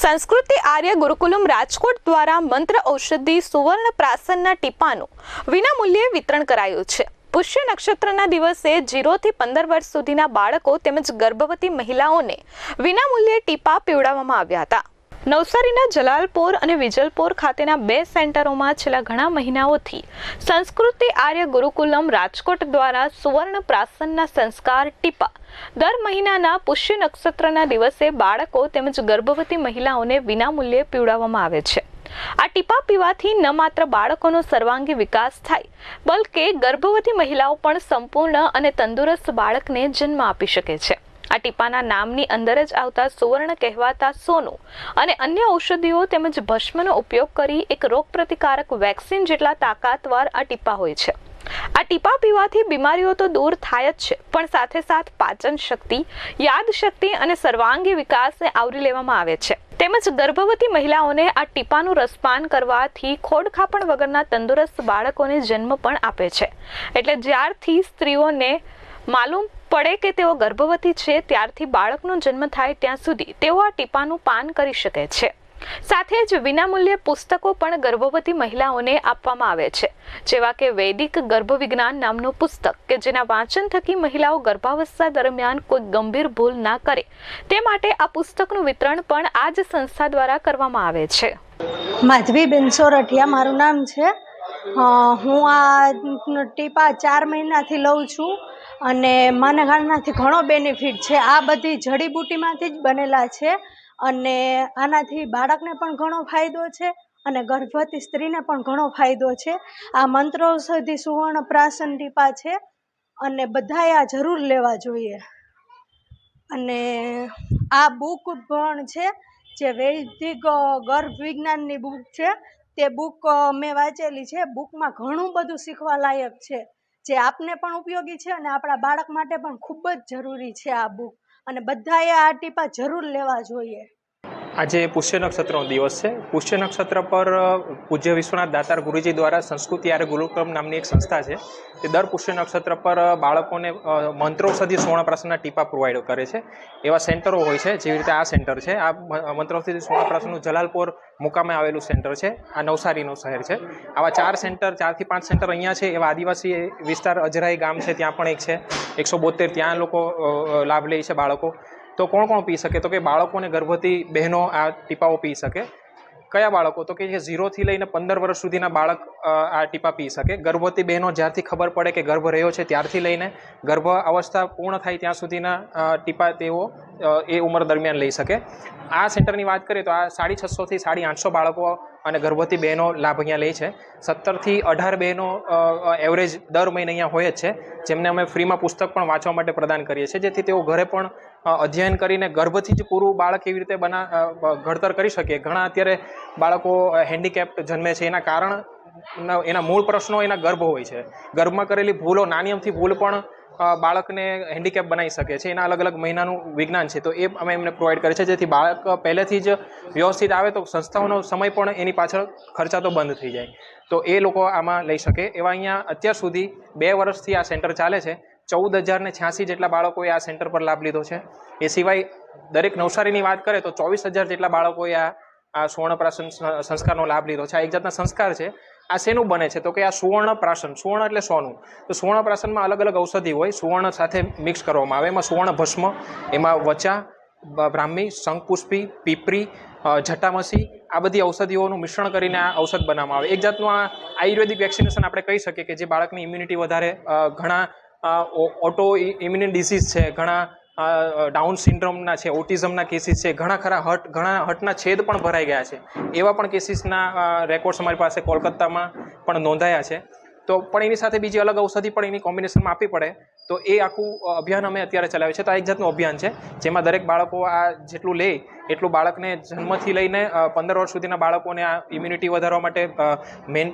સંસ્કૃતિ આર્ય ગુરુકુલમ રાજકોટ દ્વારા મંત્ર ઔષધિ સુવર્ણ પ્રાસનના ટીપાનું વિનામૂલ્યે વિતરણ કરાયું છે. પુષ્ય નક્ષત્રના દિવસે જીરોથી પંદર વર્ષ સુધીના બાળકો તેમજ ગર્ભવતી મહિલાઓને વિનામૂલ્યે ટીપા પીવડાવવામાં આવ્યા હતા. નવસારીના જલાલપોર અને વિજલપોર ખાતેના બે સેન્ટરોમાં છેલ્લા ઘણા મહિનાઓથી સંસ્કૃતિ આર્ય ગુરુકુલમ રાજકોટ દ્વારા સુવર્ણ પ્રાસનના સંસ્કાર ટીપા. દર મહિનાના પુષ્ય નક્ષત્રના દિવસે બાળકો તેમજ ગર્ભવતી મહિલાઓને વિનામૂલ્યે પીવડાવવામાં આવે છે. આ ટીપા પીવાથી ન માત્ર બાળકોનો સર્વાંગી વિકાસ થાય, બલકે ગર્ભવતી મહિલાઓ પણ સંપૂર્ણ અને તંદુરસ્ત બાળકને જન્મ આપી શકે છે. આ ટીપાના નામની અંદર જ આવતા સુવર્ણ કહેવાતા સોનું અને અન્ય ઔષધિઓ તેમજ ભસ્મનો ઉપયોગ કરી એક રોગપ્રતિકારક વેક્સિન જેટલા તાકાતવાર આ ટીપા હોય છે. આ ટીપા પીવાથી બીમારીઓ તો દૂર થાય જ છે, પણ સાથે સાથ પાચન શક્તિ યાદશક્તિ અને સર્વાંગી વિકાસને આવરી લેવામાં આવે છે. તેમજ ગર્ભવતી મહિલાઓને આ ટીપાનું રસપાન કરવાથી ખોડખાપણ વગરના તંદુરસ્ત બાળકોને જન્મ પણ આપે છે. એટલે જ્યારથી સ્ત્રીઓને માલુમ પડે કે તેઓ ગર્ભવતી છે, ત્યારથી બાળકનો જન્મ થાય ત્યાં સુધી તેઓ આ ટીપાનું પાન કરી શકે છે. સાથે જ વિનામૂલ્યે પુસ્તકો પણ ગર્ભવતી મહિલાઓને આપવામાં આવે છે. જેવા કે વૈદિક ગર્ભવિજ્ઞાન નામનું પુસ્તક કે જેના વાંચન થકી મહિલાઓ ગર્ભાવસ્થા દરમિયાન કોઈ ગંભીર ભૂલ ના કરે, તે માટે આ પુસ્તકનું વિતરણ પણ આ જ સંસ્થા દ્વારા કરવામાં આવે છે. માધવીબેન સોરઠિયા મારું નામ છે. હું આ ટીપા ચાર મહિનાથી લઉં છું. અને મને આનાથી ઘણો બેનિફિટ છે. આ બધી જડીબુટ્ટીમાંથી જ બનેલા છે અને આનાથી બાળકને પણ ઘણો ફાયદો છે અને ગર્ભવતી સ્ત્રીને પણ ઘણો ફાયદો છે. આ મંત્રૌષધિ સુવર્ણ પ્રાસન ટીપા છે અને બધાએ આ જરૂર લેવા જોઈએ. અને આ બુક પણ છે જે વૈદિક ગર્ભ વિજ્ઞાનની બુક છે. તે બુક મેં વાંચેલી છે. બુકમાં ઘણું બધું શીખવા લાયક છે. જે આપને પણ ઉપયોગી છે અને આપણા બાળક માટે પણ ખૂબ જ જરૂરી છે આ બુક અને બધાએ આ ટીપા જરૂર લેવા જોઈએ. આજે પુષ્ય નક્ષત્રનો દિવસ છે. પુષ્ય નક્ષત્ર પર પૂજ્ય વિશ્વનાથ દાતાર ગુરુજી દ્વારા સંસ્કૃતિ આર્ય ગુરુક્રમ નામની એક સંસ્થા છે. તે દર પુષ્ય નક્ષત્ર પર બાળકોને મંત્રોષધિ મંત્રૌષધિ ટીપા પ્રોવાઈડ કરે છે. એવા સેન્ટરો હોય છે, જેવી રીતે આ સેન્ટર છે. આ મંત્રોષધિ સુવર્ણપ્રાશનનું જલાલપોર મુકામે આવેલું સેન્ટર છે. આ નવસારીનું શહેર છે. આવા ચાર સેન્ટર ચારથી પાંચ સેન્ટર અહીંયા છે. એવા આદિવાસી વિસ્તાર અજરાઈ ગામ છે, ત્યાં પણ એક છે. એકસો બોતેર ત્યાં લોકો લાભ લે છે બાળકો. તો કોણ કોણ પી શકે? તો કે બાળકોને ગર્ભવતી બહેનો આ ટીપાઓ પી શકે. કયા બાળકો? તો કે જે ઝીરોથી લઈને પંદર વર્ષ સુધીના બાળક આ ટીપા પી શકે. ગર્ભવતી બહેનો જ્યારથી ખબર પડે કે ગર્ભ રહ્યો છે ત્યારથી લઈને ગર્ભ અવસ્થા પૂર્ણ થાય ત્યાં સુધીના ટીપા તેઓ એ ઉંમર દરમિયાન લઈ શકે. આ સેન્ટરની વાત કરીએ તો આ સાડી છસોથી સાડી આઠસો બાળકો અને ગર્ભવતી બહેનો લાભ અહીંયા લે છે. સત્તરથી અઢાર બહેનો એવરેજ દર મહિને અહીંયા હોય જ છે, જેમને અમે ફ્રીમાં પુસ્તક પણ વાંચવા માટે પ્રદાન કરીએ છીએ. જેથી તેઓ ઘરે પણ અધ્યયન કરીને ગર્ભથી જ પૂરું બાળક એવી રીતે બના ઘડતર કરી શકે. ઘણા અત્યારે બાળકો હેન્ડીકેપ્ટ જન્મે છે. એના કારણ એના મૂળ પ્રશ્નો, એના ગર્ભ હોય છે. ગર્ભમાં કરેલી ભૂલો નાની અમથી ભૂલ પણ બાળકને હેન્ડીકેપ બનાવી શકે છે. એના અલગ અલગ મહિનાનું વિજ્ઞાન છે. તો એ અમે એમને પ્રોવાઈડ કરે છે. જેથી બાળક પહેલેથી જ વ્યવસ્થિત આવે તો સંસ્થાઓનો સમય પણ એની પાછળ ખર્ચા તો બંધ થઈ જાય. તો એ લોકો આમાં લઈ શકે. એવા અહીંયા અત્યાર સુધી બે વર્ષથી આ સેન્ટર ચાલે છે. ચૌદ હજાર ને છ્યાસી જેટલા બાળકોએ આ સેન્ટર પર લાભ લીધો છે. એ સિવાય દરેક નવસારીની વાત કરે તો ચોવીસ હજાર જેટલા બાળકોએ આ આ સુવર્ણપ્રાશન સંસ્કારનો લાભ લીધો છે. આ એક જાતના સંસ્કાર છે. આ શેનું બને છે? તો કે આ સુવર્ણ પ્રાશન સુવર્ણ એટલે સોનું. તો સુવર્ણ પ્રાશનમાં અલગ અલગ ઔષધિ હોય, સુવર્ણ સાથે મિક્સ કરવામાં આવે. એમાં સુવર્ણ ભસ્મ, એમાં વચા બ્રાહ્મી શંખપુષ્પી પીપરી જટામસી, આ બધી ઔષધિઓનું મિશ્રણ કરીને આ ઔષધ બનાવવામાં આવે. એક જાતનું આ આયુર્વેદિક વેક્સિનેશન આપણે કહી શકીએ કે જે બાળકની ઇમ્યુનિટી વધારે ઘણા ઓટો ઇમ્યુનિટ ડિસીઝ છે, ઘણા ડાઉન સિન્ડ્રોમના છે, ઓટિઝમના કેસીસ છે, ઘણા ખરા હટ, ઘણા હટના છેદ પણ ભરાઈ ગયા છે. એવા પણ કેસીસના રેકોર્ડ્સ અમારી પાસે કોલકાતામાં પણ નોંધાયા છે. તો, પણ એની સાથે બીજી અલગ ઔષધિ પણ એની કોમ્બિનેશનમાં આપવી પડે. તો એ આખું અભિયાન અમે અત્યારે ચલાવ્યું છે તો આ એક જાતનું અભિયાન છે જેમાં દરેક બાળકો આ જેટલું લે એટલું બાળકને જન્મથી લઈને પંદર વર્ષ સુધીના બાળકોને આ ઇમ્યુનિટી વધારવા માટે મેન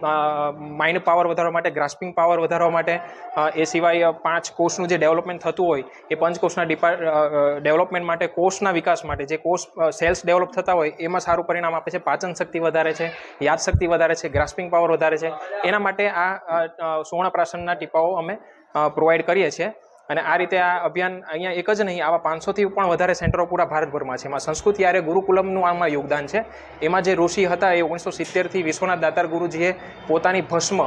માઇન્ડ પાવર વધારવા માટે ગ્રાસ્પિંગ પાવર વધારવા માટે એ સિવાય પાંચ કોષનું જે ડેવલપમેન્ટ થતું હોય એ પંચકોષના ડિપા ડેવલપમેન્ટ માટે કોષના વિકાસ માટે જે કોષ સેલ્સ ડેવલપ થતા હોય એમાં સારું પરિણામ આપે છે. પાચન શક્તિ વધારે છે યાદશક્તિ વધારે છે ગ્રાસ્પિંગ પાવર વધારે છે. એના માટે આ અ, પ્રાસનના ટીપાઓ અમે પ્રોવાઈડ કરીએ છીએ. અને આ રીતે આ અભિયાન અહીંયા એક જ નહીં, આવા પાંચસોથી પણ વધારે સેન્ટરો પૂરા ભારતભરમાં છે. એમાં સંસ્કૃતિ આરે ગુરુકુલમનું આમાં યોગદાન છે. એમાં જે ઋષિ હતા એ ઓગણીસો સિત્તેરથી વિશ્વનાથ દાતાર ગુરુજીએ પોતાની ભસ્મ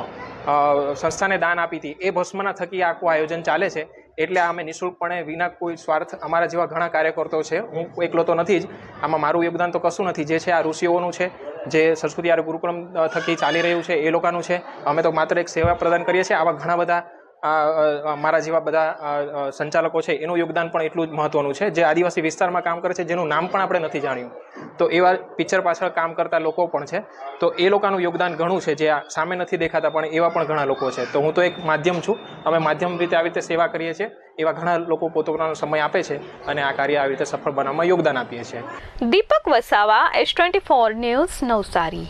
સંસ્થાને દાન આપી હતી. એ ભસ્મના થકી આખું આયોજન ચાલે છે. એટલે અમે નિઃશુલ્કપણે વિના કોઈ સ્વાર્થ અમારા જેવા ઘણા કાર્યકર્તાઓ છે. હું એકલો તો નથી જ. આમાં મારું યોગદાન તો કશું નથી. જે છે આ ઋષિઓનું છે, જે સંસ્કૃતિ આરે ગુરુકુલમ થકી ચાલી રહ્યું છે એ લોકોનું છે. અમે તો માત્ર એક સેવા પ્રદાન કરીએ છીએ. આવા ઘણા બધા આ, મારા જેવા બધા સંચાલકો છે એનું યોગદાન પણ એટલું જ મહત્વનું છે. જે આદિવાસી વિસ્તારમાં કામ કરે છે જેનું નામ પણ આપણે નથી જાણ્યું. તો એવા પિક્ચર પાછળ કામ કરતા લોકો પણ છે. તો એ લોકોનું યોગદાન ઘણું છે જે સામે નથી દેખાતા પણ એવા પણ ઘણા લોકો છે. તો હું તો એક માધ્યમ છું. અમે માધ્યમ રીતે આવી રીતે સેવા કરીએ છીએ. એવા ઘણા લોકો પોતાનો સમય આપે છે અને આ કાર્ય આવી રીતે સફળ બનાવવામાં યોગદાન આપીએ છીએ. Deepak Vasava S twenty four news Navsari.